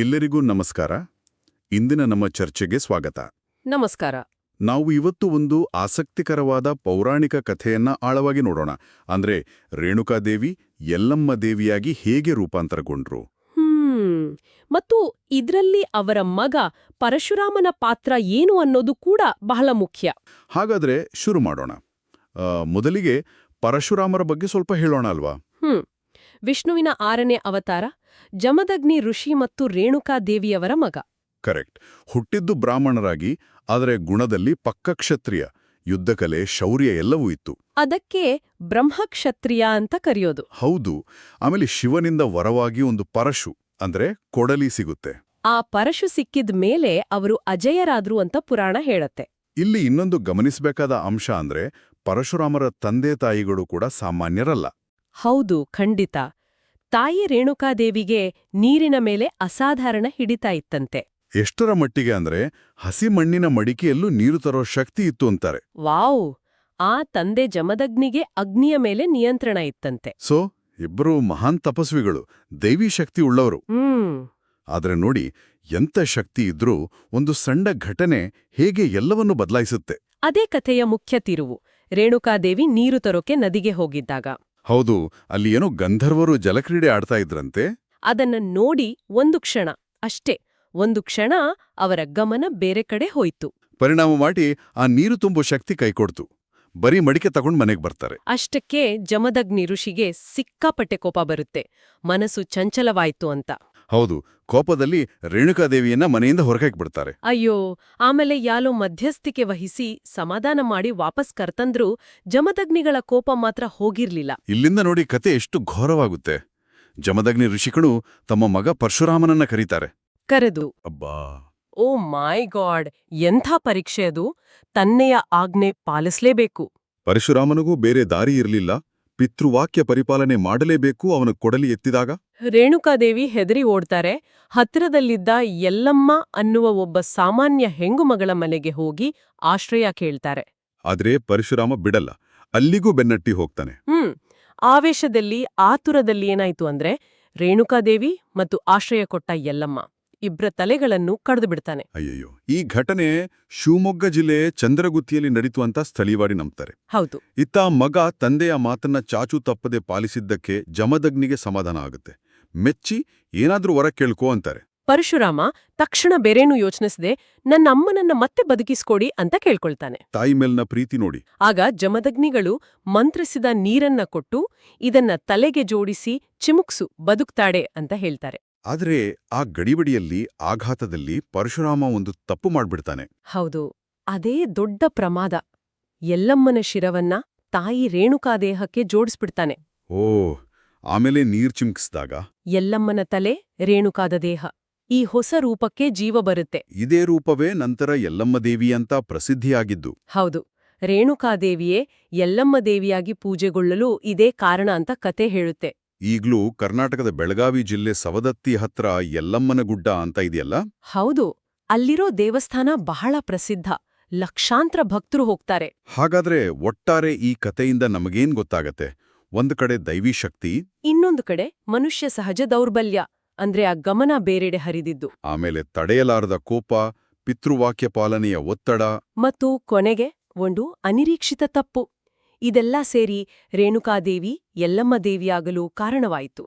ಎಲ್ಲರಿಗೂ ನಮಸ್ಕಾರ. ಇಂದಿನ ನಮ್ಮ ಚರ್ಚೆಗೆ ಸ್ವಾಗತ. ನಮಸ್ಕಾರ. ನಾವು ಇವತ್ತು ಒಂದು ಆಸಕ್ತಿಕರವಾದ ಪೌರಾಣಿಕ ಕಥೆಯನ್ನ ಆಳವಾಗಿ ನೋಡೋಣ. ಅಂದ್ರೆ ರೇಣುಕಾದೇವಿ ಯಲ್ಲಮ್ಮ ದೇವಿಯಾಗಿ ಹೇಗೆ ರೂಪಾಂತರಗೊಂಡ್ರು? ಮತ್ತು ಇದರಲ್ಲಿ ಅವರ ಮಗ ಪರಶುರಾಮನ ಪಾತ್ರ ಏನು ಅನ್ನೋದು ಕೂಡ ಬಹಳ ಮುಖ್ಯ. ಹಾಗಾದ್ರೆ ಶುರು ಮಾಡೋಣ. ಮೊದಲಿಗೆ ಪರಶುರಾಮರ ಬಗ್ಗೆ ಸ್ವಲ್ಪ ಹೇಳೋಣ ಅಲ್ವಾ? ಹ್ಮ್. ವಿಷ್ಣುವಿನ ಆರನೇ ಅವತಾರ ಜಮದಗ್ನಿ ಋಷಿ ಮತ್ತು ರೇಣುಕಾ ದೇವಿಯವರ ಮಗ. ಕರೆಕ್ಟ್. ಹುಟ್ಟಿದ್ದು ಬ್ರಾಹ್ಮಣರಾಗಿ ಆದರೆ ಗುಣದಲ್ಲಿ ಪಕ್ಕ ಕ್ಷತ್ರಿಯ ಯುದ್ಧಕಲೆ ಶೌರ್ಯ ಎಲ್ಲವೂ ಇತ್ತು. ಅದಕ್ಕೆ ಬ್ರಹ್ಮಕ್ಷತ್ರಿಯ ಅಂತ ಕರೆಯೋದು. ಹೌದು. ಆಮೇಲೆ ಶಿವನಿಂದ ವರವಾಗಿ ಒಂದು ಪರಶು ಅಂದ್ರೆ ಕೊಡಲಿ ಸಿಗುತ್ತೆ. ಆ ಪರಶು ಸಿಕ್ಕಿದ ಮೇಲೆ ಅವರು ಅಜಯರಾದ್ರು ಅಂತ ಪುರಾಣ ಹೇಳತ್ತೆ. ಇಲ್ಲಿ ಇನ್ನೊಂದು ಗಮನಿಸಬೇಕಾದ ಅಂಶ ಅಂದ್ರೆ ಪರಶುರಾಮರ ತಂದೆ ತಾಯಿಗಳು ಕೂಡ ಸಾಮಾನ್ಯರಲ್ಲ. ಹೌದು ಖಂಡಿತ. ತಾಯಿ ರೇಣುಕಾದೇವಿಗೆ ನೀರಿನ ಮೇಲೆ ಅಸಾಧಾರಣ ಹಿಡಿತಾ ಇತ್ತಂತೆ. ಎಷ್ಟರ ಮಟ್ಟಿಗೆ ಅಂದ್ರೆ ಹಸಿ ಮಣ್ಣಿನ ಮಡಿಕೆಯಲ್ಲೂ ನೀರು ತರೋ ಶಕ್ತಿ ಇತ್ತು ಅಂತಾರೆ. ವಾವ್! ಆ ತಂದೆ ಜಮದಗ್ನಿಗೆ ಅಗ್ನಿಯ ಮೇಲೆ ನಿಯಂತ್ರಣ ಇತ್ತಂತೆ. ಸೊ ಇಬ್ಬರು ಮಹಾನ್ ತಪಸ್ವಿಗಳು ದೈವಿ ಶಕ್ತಿ ಉಳ್ಳವರು. ಆದರೆ ನೋಡಿ ಎಂತ ಶಕ್ತಿ ಇದ್ರೂ ಒಂದು ಸಣ್ಣ ಘಟನೆ ಹೇಗೆ ಎಲ್ಲವನ್ನೂ ಬದಲಾಯಿಸುತ್ತೆ. ಅದೇ ಕಥೆಯ ಮುಖ್ಯ ತಿರುವು. ರೇಣುಕಾದೇವಿ ನೀರು ತರೋಕೆ ನದಿಗೆ ಹೋಗಿದ್ದಾಗ. ಹೌದು ಅಲ್ಲಿ ಏನೋ ಗಂಧರ್ವರು ಜಲಕ್ರೀಡೆ ಆಡ್ತಾ ಇದ್ರಂತೆ. ಅದನ್ನ ನೋಡಿ ಒಂದು ಕ್ಷಣ ಅಷ್ಟೇ ಒಂದು ಕ್ಷಣ ಅವರ ಗಮನ ಬೇರೆ ಕಡೆ ಹೋಯ್ತು. ಪರಿಣಾಮ ಮಾಡಿ ಆ ನೀರು ತುಂಬೋ ಶಕ್ತಿ ಕೈಕೊಡ್ತು. ಬರೀ ಮಡಿಕೆ ತಗೊಂಡು ಮನೆಗೆ ಬರ್ತಾರೆ. ಅಷ್ಟಕ್ಕೆ ಜಮದಗ್ನಿ ಋಷಿಗೆ ಸಿಕ್ಕಾಪಟ್ಟೆ ಕೋಪ ಬರುತ್ತೆ. ಮನಸ್ಸು ಚಂಚಲವಾಯ್ತು ಅಂತ. ಹೌದು ಕೋಪದಲ್ಲಿ ರೇಣುಕಾದೇವಿಯನ್ನ ಮನೆಯಿಂದ ಹೊರಗಾಕ್ಬಿಡ್ತಾರೆ ಅಯ್ಯೋ ಆಮೇಲೆ ಯಾಲೋ ಮಧ್ಯಸ್ಥಿಕೆ ವಹಿಸಿ ಸಮಾಧಾನ ಮಾಡಿ ವಾಪಸ್ ಕರ್ತಂದ್ರೂ ಜಮದಗ್ನಿಗಳ ಕೋಪ ಮಾತ್ರ ಹೋಗಿರ್ಲಿಲ್ಲ. ಇಲ್ಲಿಂದ ನೋಡಿ ಕತೆ ಎಷ್ಟು ಘೋರವಾಗುತ್ತೆ. ಜಮದಗ್ನಿ ಋಷಿಗಳು ತಮ್ಮ ಮಗ ಪರಶುರಾಮನನ್ನ ಕರೀತಾರೆ. ಕರೆದು ಅಬ್ಬಾ. ಓ ಮೈ ಗಾಡ್ ಎಂಥ ಪರೀಕ್ಷೆ ಅದು? ತನ್ನೆಯ ಆಜ್ಞೆ ಪಾಲಿಸ್ಲೇಬೇಕು. ಪರಶುರಾಮನಿಗೂ ಬೇರೆ ದಾರಿ ಇರಲಿಲ್ಲ. ಪಿತೃವಾಕ್ಯ ಪರಿಪಾಲನೆ ಮಾಡಲೇಬೇಕು ಅವನ ಕೊಡಲಿ ಎತ್ತಿದಾಗ? ರೇಣುಕಾದೇವಿ ಹೆದರಿ ಓಡ್ತಾರೆ. ಹತ್ತಿರದಲ್ಲಿದ್ದ ಎಲ್ಲಮ್ಮ ಅನ್ನುವ ಒಬ್ಬ ಸಾಮಾನ್ಯ ಹೆಂಗುಮಗಳ ಮನೆಗೆ ಹೋಗಿ ಆಶ್ರಯ ಕೇಳ್ತಾರೆ. ಆದ್ರೆ ಪರಶುರಾಮ ಬಿಡಲ್ಲ. ಅಲ್ಲಿಗೂ ಬೆನ್ನಟ್ಟಿ ಹೋಗ್ತಾನೆ. ಹ್ಮ್. ಆವೇಶದಲ್ಲಿ ಆತುರದಲ್ಲಿ ಏನಾಯ್ತು ಅಂದ್ರೆ ರೇಣುಕಾದೇವಿ ಮತ್ತು ಆಶ್ರಯ ಕೊಟ್ಟ ಯಲ್ಲಮ್ಮ. ಇಬ್ರ ತಲೆಗಳನ್ನು ಕಡಿದು ಬಿಡ್ತಾನೆ. ಅಯ್ಯಯ್ಯೋ ಈ ಘಟನೆ ಶಿವಮೊಗ್ಗ ಜಿಲ್ಲೆ ಚಂದ್ರಗುತ್ತಿಯಲ್ಲಿ ನಡೀತು ಅಂತ ಸ್ಥಳೀಯವಾಗಿ ನಂಬ್ತಾರೆ. ಹೌದು. ಇತ್ತ ಮಗ ತಂದೆಯ ಮಾತನ್ನ ಚಾಚು ತಪ್ಪದೆ ಪಾಲಿಸಿದ್ದಕ್ಕೆ ಜಮದಗ್ನಿಗೆ ಸಮಾಧಾನ ಆಗುತ್ತೆ. ಮೆಚ್ಚಿ ಏನಾದ್ರೂ ಹೊರ ಕೇಳ್ಕೋ ಅಂತಾರೆ. ಪರಶುರಾಮ ತಕ್ಷಣ ಬೇರೇನೂ ಯೋಚನಿಸದೆ ನನ್ನ ಅಮ್ಮನನ್ನ ಮತ್ತೆ ಬದುಕಿಸ್ಕೊಡಿ ಅಂತ ಕೇಳ್ಕೊಳ್ತಾನೆ. ತಾಯಿ ಮೇಲ್ನ ಪ್ರೀತಿ ನೋಡಿ. ಆಗ ಜಮದಗ್ನಿಗಳು ಮಂತ್ರಿಸಿದ ನೀರನ್ನ ಕೊಟ್ಟು ಇದನ್ನ ತಲೆಗೆ ಜೋಡಿಸಿ ಚಿಮುಕ್ಸು ಬದುಕ್ತಾಡೆ ಅಂತ ಹೇಳ್ತಾರೆ. ಆದ್ರೆ ಆ ಗಡಿಬಿಡಿಯಲ್ಲಿ ಆಘಾತದಲ್ಲಿ ಪರಶುರಾಮ ಒಂದು ತಪ್ಪು ಮಾಡ್ಬಿಡ್ತಾನೆ. ಹೌದು. ಅದೇ ದೊಡ್ಡ ಪ್ರಮಾದ. ಎಲ್ಲಮ್ಮನ ಶಿರವನ್ನ ತಾಯಿ ರೇಣುಕಾದೇಹಕ್ಕೆ ಜೋಡಿಸ್ಬಿಡ್ತಾನೆ. ಓ ಆಮೇಲೆ ನೀರ್ ಚಿಮ್ಕಿಸಿದಾಗ? ಎಲ್ಲಮ್ಮನ ತಲೆ ರೇಣುಕಾದ ದೇಹ. ಈ ಹೊಸ ರೂಪಕ್ಕೆ ಜೀವ ಬರುತ್ತೆ. ಇದೇ ರೂಪವೇ ನಂತರ ಎಲ್ಲಮ್ಮ ದೇವಿ ಅಂತ ಪ್ರಸಿದ್ಧಿಯಾಗಿದ್ದು. ಹೌದು. ರೇಣುಕಾದೇವಿಯೇ ಯಲ್ಲಮ್ಮ ದೇವಿಯಾಗಿ ಪೂಜೆಗೊಳ್ಳಲು ಇದೇ ಕಾರಣ ಅಂತ ಕತೆ ಹೇಳುತ್ತೆ. ಈಗ್ಲೂ ಕರ್ನಾಟಕದ ಬೆಳಗಾವಿ ಜಿಲ್ಲೆ ಸವದತ್ತಿ ಹತ್ರ ಯಲ್ಲಮ್ಮನ ಗುಡ್ಡ ಅಂತ ಇದೆಯಲ್ಲ? ಹೌದು. ಅಲ್ಲಿರೋ ದೇವಸ್ಥಾನ ಬಹಳ ಪ್ರಸಿದ್ಧ. ಲಕ್ಷಾಂತರ ಭಕ್ತರು ಹೋಗ್ತಾರೆ. ಹಾಗಾದ್ರೆ ಒಟ್ಟಾರೆ ಈ ಕಥೆಯಿಂದ ನಮಗೇನ್ ಗೊತ್ತಾಗತ್ತೆ? ಒಂದು ಕಡೆ ದೈವಿ ಶಕ್ತಿ ಇನ್ನೊಂದು ಕಡೆ ಮನುಷ್ಯ ಸಹಜ ದೌರ್ಬಲ್ಯ ಅಂದ್ರೆ ಆ ಗಮನ ಬೇರೆಡೆ ಹರಿದಿದ್ದು. ಆಮೇಲೆ ತಡೆಯಲಾರದ ಕೋಪ ಪಿತೃವಾಕ್ಯ ಪಾಲನೆಯ ಒತ್ತಡ. ಮತ್ತು ಕೊನೆಗೆ ಒಂದು ಅನಿರೀಕ್ಷಿತ ತಪ್ಪು. ಇದೆಲ್ಲ ಸೇರಿ ರೇಣುಕಾದೇವಿ ಯಲ್ಲಮ್ಮ ದೇವಿಯಾಗಲು ಕಾರಣವಾಯಿತು.